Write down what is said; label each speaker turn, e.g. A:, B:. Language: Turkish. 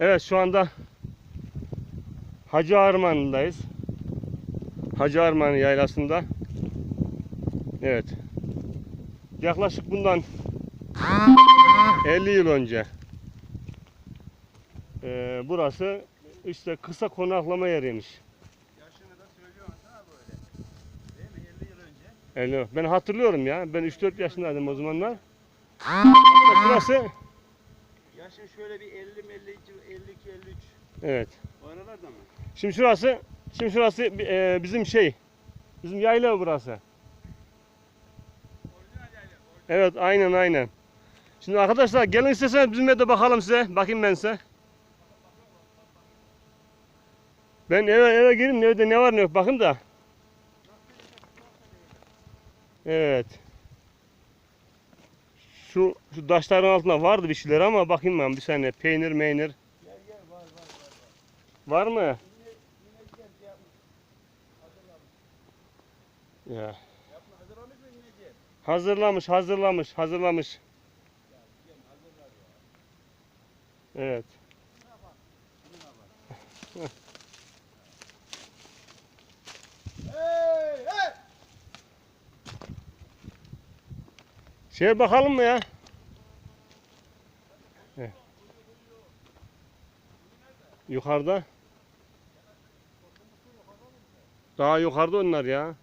A: Evet şu anda Hacı Arman'dayız. Hacı Arman yaylasında. Evet. Yaklaşık bundan 50 yıl önce eee, burası işte kısa konaklama yeriymiş.
B: Yaşını da söylüyorsun ha böyle. Değil mi? 50 yıl önce.
A: 50. Ben hatırlıyorum ya. Ben 3-4 yaşındaydım o zamanlar. Burası
B: Yaşın şöyle bir 50 52 52 53.
A: evet.
B: O aralarda mı?
A: Şimdi şurası şimdi şurası eee, bizim şey. Bizim yayla burası.
B: Orijinal yayla.
A: Evet aynen aynen. Şimdi arkadaşlar gelin isterseniz bizimle de bakalım size. Bakayım ben size. Ben eve eve gireyim evde ne var ne yok bakın da. Evet. Şu şu taşların altında vardı bir şeyler ama bakayım ben bir saniye peynir meynir.
B: Gel gel var var var.
A: Var mı?
B: Yine, yine gel yapmış. Hazırlamış.
A: Ya.
B: Yapma hazırlamış mı?
A: Hazırlamış hazırlamış hazırlamış.
B: Gel hazırlar ya.
A: Evet. Şeye bakalım mı ya? Evet. Yukarıda. Daha yukarıda onlar ya.